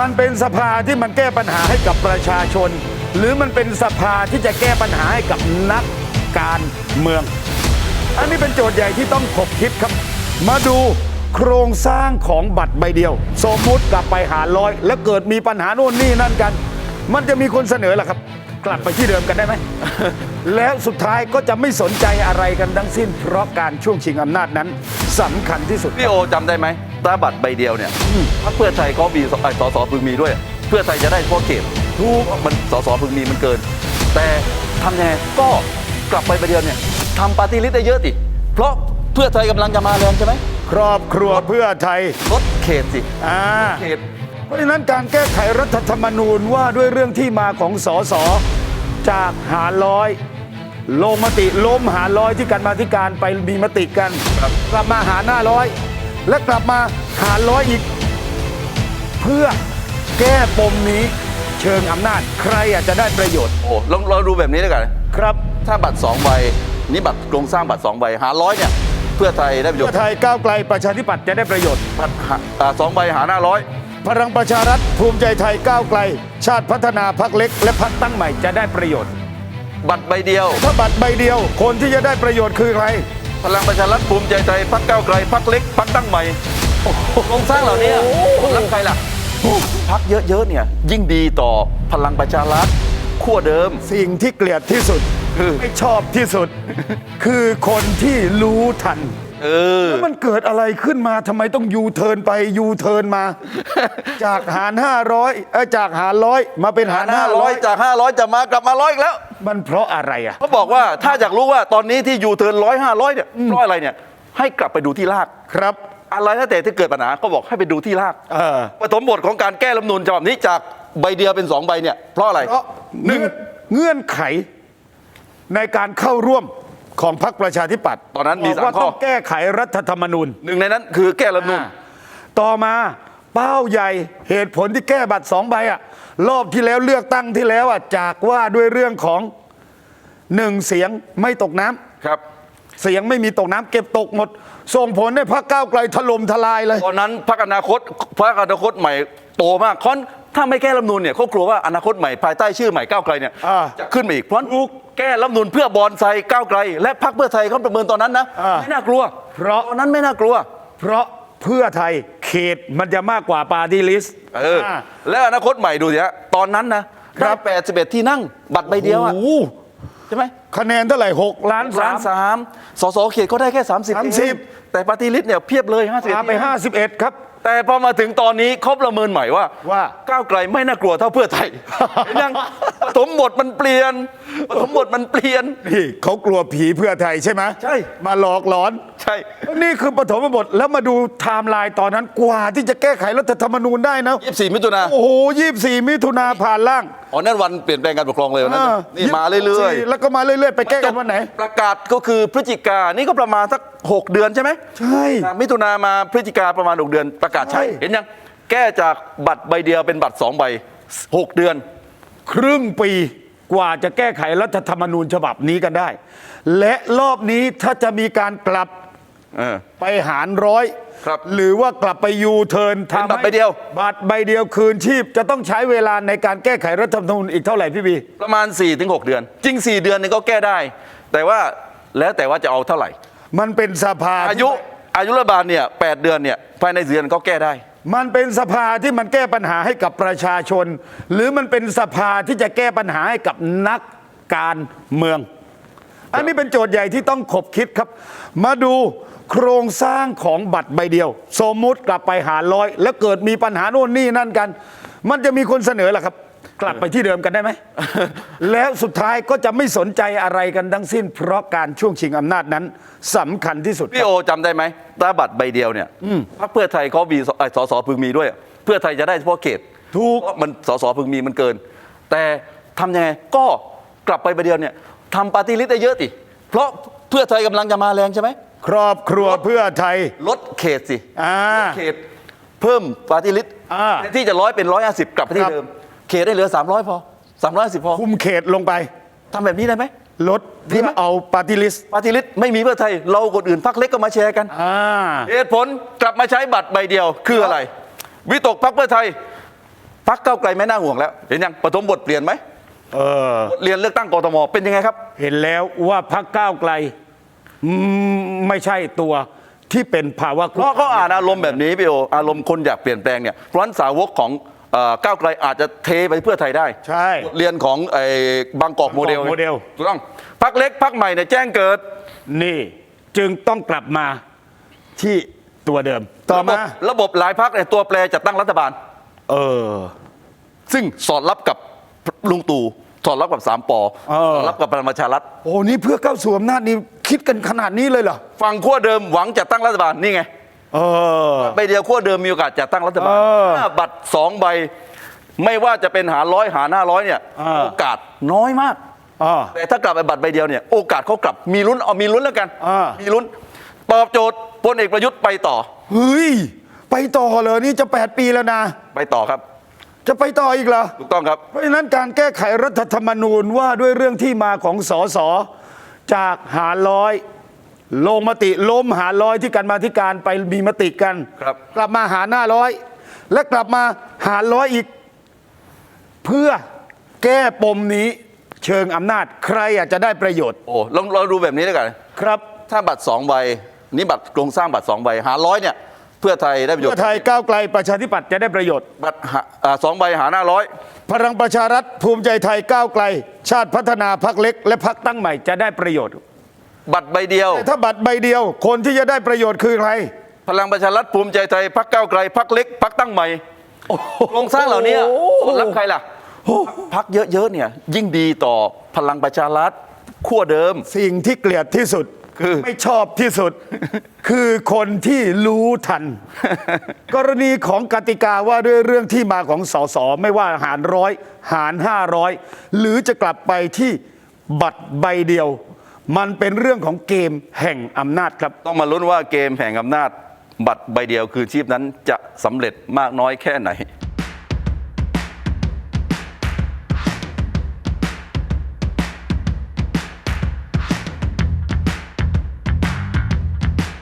มันเป็นสภาที่มันแก้ปัญหาให้กับประชาชน หรือมันเป็นสภาที่จะแก้ปัญหาให้กับนักการเมือง อันนี้เป็นโจทย์ใหญ่ที่ต้องขบคิดครับ มาดูโครงสร้างของบัตรใบเดียว สมมุติกลับไปหาร้อย แล้วเกิดมีปัญหาโน่นนี่นั่นกัน มันจะมีคนเสนอล่ะครับ กลับไปที่เดิมกันได้ไหม แล้วสุดท้ายก็จะไม่สนใจอะไรกันทั้งสิ้น เพราะการช่วงชิงอำนาจนั้นสำคัญที่สุด พี่โอจำได้ไหม ตาบัตรใบเดียวเนี่ยพรรคเพื่อไทยเขามีสไอ้สสพึงมีด้วย เพื่อไทยจะได้เฉพาะเขตทุกมันสสพึงมีมันเกิน แต่ทำยังไงก็กลับไปใบเดียวเนี่ยทำปาร์ตี้ลิสต์ได้เยอะติเพราะเพื่อไทยกำลังจะมาแรงใช่ไหมครอบครัวเพื่อไทยลดเขตสิอ่าเขตเพราะฉะนั้นการแก้ไขรัฐธรรมนูญว่าด้วยเรื่องที่มาของสสจากหารร้อยลงมติล้มหารร้อยที่การมาธิการไปมีมติกันกลับมาหารหน้าร้อย และกลับมาหารร้อยอีก เพื่อแก้ปมนี้ เชิงอำนาจ ใครอาจจะได้ประโยชน์ โอ้ลองลองดูแบบนี้ด้วยกันครับถ้าบัตรสองใบนี่บัตรโครงสร้างบัตรสองใบหาร้อยเนี่ยเพื่อไทยได้ประโยชเพื่อน์ไทยก้าวไกลประชาธิปัตย์จะได้ประโยชน์ บัตรหาอ่าสองใบหาหน้าร้อยพลังประชารัฐภูมิใจไทยก้าวไกล ชาติพัฒนาพักเล็ก และพักตั้งใหม่จะได้ประโยชน์ บัตรใบเดียว ถ้าบัตรใบเดียวคนที่จะได้ประโยชน์คือใคร พลังประชารัฐภูมิใจไทยพักก้าวไกลพักเล็กพักตั้งใหม่โครงสร้างเหล่านี้แล้วใครล่ะพักเยอะๆเนี่ยยิ่งดีต่อพลังประชารัฐขั้วเดิม สิ่งที่เกลียดที่สุด คือ ไม่ชอบที่สุด คือคนที่รู้ทัน เออ แล้วมันเกิดอะไรขึ้นมาทำไมต้องยูเทิร์นไปยูเทิร์นมา จากหารห้าร้อยเออจากหารร้อยมาเป็นหารห้าห้าร้ร้ออยยจากห้าร้อยจะมากลับมาร้อยอีกแล้วมันเพราะอะไรอะ เขาบอกว่าถ้าอยากรู้ว่าตอนนี้ที่ยูเทิร์นร้อยห้าร้อยเนี่ยเพราะอะไรเนี่ย ให้กลับไปดูที่ราก ครับ อะไรถ้าแต่ที่เกิดปัญหาก็บอกให้ไปดูที่รากเออ ปฐมบทของการแก้รัฐธรรมนูญฉบับนี้จากใบเดียวเป็นสองใบเนี่ยเพราะอะไรเพราะหนึ่งเงื่อนไขในการเข้าร่วม ของพรรคประชาธิปัตย์ตอนนั้นมีบกสามว่าข้อ ต้องแก้ไขรัฐธรรมนูญ หนึ่งในนั้นคือแก้รัฐธรรมนูญอ่าต่อมาเป้าใหญ่เหตุผลที่แก้บัตรสองใบอะรอบที่แล้วเลือกตั้งที่แล้วอะจากว่าด้วยเรื่องของหนึ่งเสียงไม่ตกน้ำครับ เสียงไม่มีตกน้ำเก็บตกหมด ส่งผลให้พรรคก้าวไกลถล่มทลายเลย ตอนนั้นพรรคอนาคตพรรคอนาคตใหม่โตมากคอนถ้าไม่แก้รัฐธรรมนูญเนี่ยเขากลัวว่าอนาคตใหม่ภายใต้ชื่อใหม่ก้าวไกลเนี่ยอ่า จะขึ้นมาอีกเพราะ แก้รัฐธรรมนูญเพื่อบอลไซก้าวไกล และพรรคเพื่อไทยเขาประเมินตอนนั้นนะอ่าไม่น่ากลัวเพราะ ตอนนั้นไม่น่ากลัว เพราะเพื่อไทยเขตมันจะมากกว่าปาร์ตี้ลิสต์ เออแล้วอนาคตใหม่ดูสิฮะตอนนั้นนะครับ ได้81 ที่นั่งบัตรใบเดียวอะโอ้โห ใช่ไหม คะแนนเท่าไหร่หกล้านสาล้านมสามสสเขตก็ได้แค่ 30 30เองแต่ปฏิริษเนี่ยเพียบเลย51มาไป51ครับ แต่พอมาถึงตอนนี้เขาประเมินใหม่ว่าว่า ก้าวไกลไม่น่ากลัวเท่าเพื่อไทยเห็นยังปฐมบทมันเปลี่ยนปฐมบทมันเปลี่ยน นี่เขากลัวผีเพื่อไทยใช่ไหมใช่ มาหลอกหลอนใช่นี่คือปฐมบทแล้วมาดูไทม์ไลน์ตอนนั้นกว่าที่จะแก้ไขรัฐธรรมนูญได้นะ24 มิถุนาโอ้โหยี่สี่มิถุนาผ่านล่างอ๋อนั่นวันเปลี่ยนแปลงการปกครองเลยวันนั้นอ่นี่มาเรื่อย24แล้วก็มาเรื่อยๆ ไปๆแก้กันวันไหน ประกาศก็คือพฤศจิกานี่ก็ประมาณสัก 6 เดือนใช่ไหมใช่อะมิถุนามาพฤศจิกาประมาณ 6 เดือน ประกาศใช้ใช่เห็นยังแก้จากบัตรใบเดียวเป็นบัตร2ใบ6 เดือน ครึ่งปีกว่าจะแก้ไขรัฐธรรมนูญฉบับนี้กันได้ และรอบนี้ถ้าจะมีการกลับ เออ ไปหารร้อยครับหรือว่ากลับไปยูเทิร์นเป็นบัตรทำให้ใบเดียว บัตรใบเดียวคืนชีพจะต้องใช้เวลาในการแก้ไขรัฐธรรมนูญอีกเท่าไหร่พี่บี ประมาณ 4-6 เดือน จริง 4 เดือนนี่ก็แก้ได้ แต่ว่าแล้วแต่ว่าจะเอาเท่าไหร่ มันเป็นสภาอายุอายุรัฐบาลเนี่ยแเดือนเนี่ยภายในเดือนก็แก้ได้ มันเป็นสภาที่มันแก้ปัญหาให้กับประชาชน หรือมันเป็นสภาที่จะแก้ปัญหาให้กับนักการเมือง อันนี้เป็นโจทย์ใหญ่ที่ต้องขบคิดครับ มาดูโครงสร้างของบัตรใบเดียว สมมุติกลับไปหาร้อย แล้วเกิดมีปัญหาโน่นนี่นั่นกัน มันจะมีคนเสนอล่ะครับ กลับไปที่เดิมกันได้ไหม แล้วสุดท้ายก็จะไม่สนใจอะไรกันทั้งสิ้น เพราะการช่วงชิงอำนาจนั้นสำคัญที่สุดคพี่รับโอจำได้ไหมตาบัตรใบเดียวเนี่ยพรรคเพื่อไทยเขามีสไอ้สสพึงมีด้วย เพื่อไทยจะได้เฉพาะเขต ถูก เพราะมันสสพึงมีมันเกิน แต่ทำยังไงก็กลับไปใบเดียวเนี่ย ทำปาร์ตี้ลิสต์ได้เยอะติ เพราะเพื่อไทยกำลังจะมาแรงใช่ไหม ครอบครัวเพื่อไทย ลดเขตสิอ่าลดเขตเพิ่มปาร์ตี้ลิสต์อ่าแทนที่จะร้อยเป็นร้อยห้าสิบกลับไปที่ครับเดิม เขตได้เหลือสามร้อยพอสามร้อยสิบพอคุมเขตลงไป ทำแบบนี้ได้ไหม ลดดีเพื่ไหมอเอาปาร์ตี้ลิสต์ปาร์ตี้ลิสต์ไม่มีเพื่อไทย เราคนอื่นพักเล็กก็มาแชร์กัน อ่า เหตุผลกลับมาใช้บัตรใบเดียวคืออะไร วิตกพักเพื่อไทยพักเก้าวไกลไม่น่าห่วงแล้ว เห็นยังปฐมบทเปลี่ยนไหม เออบทเรียนเลือกตั้งกทมเป็นยังไงครับ เห็นแล้วว่าพักก้าวไกลอืมไม่ใช่ตัวที่เป็นภาวะเพราะเขาอ่านอารมณ์แบบนี้พี่โออารมณ์คนอยากเปลี่ยนแปลงเนี่ยเพราะฉะนั้นสาวกของเอ่อก้าวไกลอาจจะเทไปเพื่อไทยได้ใช่ บทเรียนของไอ้บางกอกโมเดลบางกอกโมเดล ถูกต้องพักเล็กพักใหม่เนี่ยแจ้งเกิดนี่จึงต้องกลับมาที่ตัวเดิม ต่อมาระบบระบบหลายพักเนี่ยตัวแปรจัดตั้งรัฐบาล เออ ซึ่งสอดรับกับ ลุงตู่สอดรับกับสามปอเออ สอดรับกับพลังประชารัฐโอ้นี่เพื่อเข้าสู่อำนาจนี่คิดกันขนาดนี้เลยเหรอฝั่งขั้วเดิมหวังจัดตั้งรัฐบาลนี่ไงเออใบเดียวขั้วเดิมมีโอกาสจัดตั้งรัฐบาลเออถ้าบัตรสองใบ ไม่ว่าจะเป็นหารร้อยหารห้าร้อยเนี่ยเออ โอกาสน้อยมาก อ่า แต่ถ้ากลับไปบัตรใบเดียวเนี่ยโอกาสเขากลับมีลุ้นเอามีลุ้นแล้วกันอ่ามี มีลุ้นตอบโจทย์พลเอกประยุทธ์ไปต่อเฮ้ย ไปต่อเลยนี่จะ 8 ปีแล้วนะ ไปต่อครับ จะไปต่ออีกเหรอ ถูกต้องครับ เพราะฉะนั้นการแก้ไขรัฐธรรมนูญว่าด้วยเรื่องที่มาของสสจากหารร้อย ลงมติล้มหารร้อยที่กันมาที่การไปมีมติกันครับ กลับมาหารหน้าร้อย และกลับมาหารร้อยอีก เพื่อแก้ปมนี้เชิงอำนาจใครอาจจะได้ประโยชน์โอ้ลองเราดูแบบนี้ด้วยกัน ครับ ถ้าบัตรสองใบนี่บัตรโครงสร้างบัตรสองใบหารร้อยเนี่ย เพื่อไทยได้ประโยชเพื่อน์ไทยก้าวไกลประชาธิปัตย์จะได้ประโยชน์ บัตรหาอ่าสองใบหารห้าร้อยพลังประชารัฐภูมิใจไทยก้าวไกล ชาติพัฒนาพักเล็ก และพักตั้งใหม่จะได้ประโยชน์ บัตรใบเดียว แต่ถ้าบัตรใบเดียวคนที่จะได้ประโยชน์คือใครพลังประชารัฐภูมิใจไทยพักเก้าวไกลพักเล็กพักตั้งใหม่โครงสร้างเหล่านี้โอ้โหส่วนรับใครล่ะพักเยอะๆเนี่ยยิ่งดีต่อพลังประชารัฐขั้วเดิม สิ่งที่เกลียดที่สุด คือ ไม่ชอบที่สุด คือคนที่รู้ทัน กรณีของกติกาว่าด้วยเรื่องที่มาของสสไม่ว่าหารร้อยหารห้าร้อยหรือจะกลับไปที่บัตรใบเดียว มันเป็นเรื่องของเกมแห่งอำนาจครับ ต้องมาลุ้นว่าเกมแห่งอำนาจ บัตรใบเดียวคือชีพนั้นจะสำเร็จมากน้อยแค่ไหน